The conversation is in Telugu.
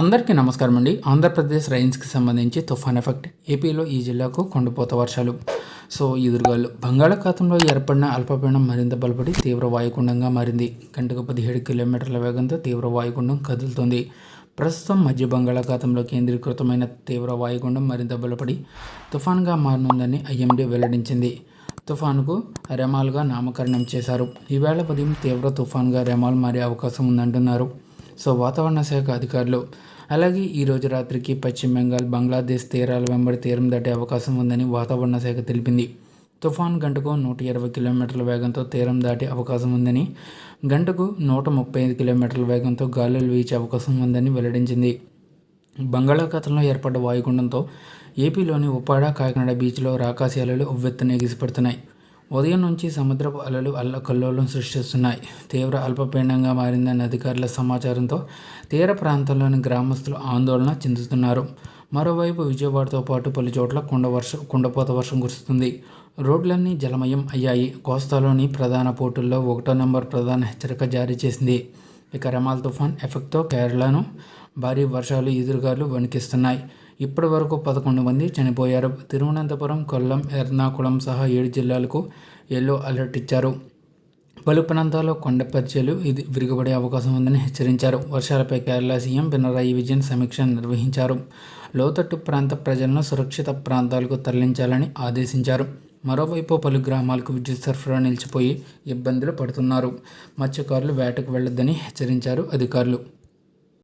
అందరికీ నమస్కారం అండి. ఆంధ్రప్రదేశ్ రైన్స్కి సంబంధించి తుఫాన్ ఎఫెక్ట్ ఏపీలో ఈ జిల్లాకు కొండపోత వర్షాలు. సో ఎదురుగాలు బంగాళాఖాతంలో ఏర్పడిన అల్పపీడనం మరింత బలపడి తీవ్ర వాయుగుండంగా మారింది. గంటకు పదిహేడు కిలోమీటర్ల వేగంతో తీవ్ర వాయుగుండం కదులుతోంది. ప్రస్తుతం మధ్య బంగాళాఖాతంలో కేంద్రీకృతమైన తీవ్ర వాయుగుండం మరింత బలపడి తుఫాన్గా మారనుందని ఐఎండీ వెల్లడించింది. తుఫానుకు రెమాల్గా నామకరణం చేశారు. ఈవేళ ఉదయం తీవ్ర తుఫాన్గా రెమాల్ మారే అవకాశం ఉందంటున్నారు. సో వాతావరణ శాఖ అధికారులు అలాగే ఈ రోజు రాత్రికి పశ్చిమ బెంగాల్ బంగ్లాదేశ్ తీరాల వెంబడి తీరం దాటే అవకాశం ఉందని వాతావరణ శాఖ తెలిపింది. తుఫాన్ గంటకు నూట ఇరవై కిలోమీటర్ల వేగంతో తీరం దాటే అవకాశం ఉందని గంటకు నూట ముప్పై ఐదు కిలోమీటర్ల వేగంతో గాలులు వీచే అవకాశం ఉందని వెల్లడించింది. బంగాళాఖాతంలో ఏర్పడ్డ వాయుగుండంతో ఏపీలోని ఉప్పాడ కాకినాడ బీచ్లో రాకాశాలలు ఉవ్వెత్తున ఎగిసిపడుతున్నాయి ఉదయం నుంచి సముద్రపు అలలు అల్లకల్లోలం సృష్టిస్తున్నాయి. తీవ్ర అల్పపీడనంగా మారిందన్న అధికారుల సమాచారంతో తీర ప్రాంతంలోని గ్రామస్తులు ఆందోళన చెందుతున్నారు. మరోవైపు విజయవాడతో పాటు పలు చోట్ల కుండ వర్షం కుండపోత వర్షం కురుస్తుంది. రోడ్లన్నీ జలమయం అయ్యాయి. కోస్తాలోని ప్రధాన పోర్టుల్లో ఒకటో నెంబర్ ప్రధాన హెచ్చరిక జారీ చేసింది. ఇక రమాల్ తుఫాన్ ఎఫెక్ట్తో కేరళను భారీ వర్షాలు ఎదురుగాలు వణికిస్తున్నాయి. ఇప్పటి వరకు పదకొండు మంది చనిపోయారు. తిరువనంతపురం కొల్లం ఎర్నాకుళం సహా ఏడు జిల్లాలకు ఎల్లో అలర్ట్ ఇచ్చారు. పలు ప్రాంతాల్లో కొండ ఇది విరిగబడే అవకాశం ఉందని హెచ్చరించారు. వర్షాలపై కేరళ సీఎం పినరాయి విజయన్ సమీక్ష నిర్వహించారు. లోతట్టు ప్రాంత ప్రజలను సురక్షిత ప్రాంతాలకు తరలించాలని ఆదేశించారు. మరోవైపు పలు గ్రామాలకు విద్యుత్ సరఫరా నిలిచిపోయి ఇబ్బందులు పడుతున్నారు. మత్స్యకారులు వేటకు వెళ్ళొద్దని హెచ్చరించారు అధికారులు.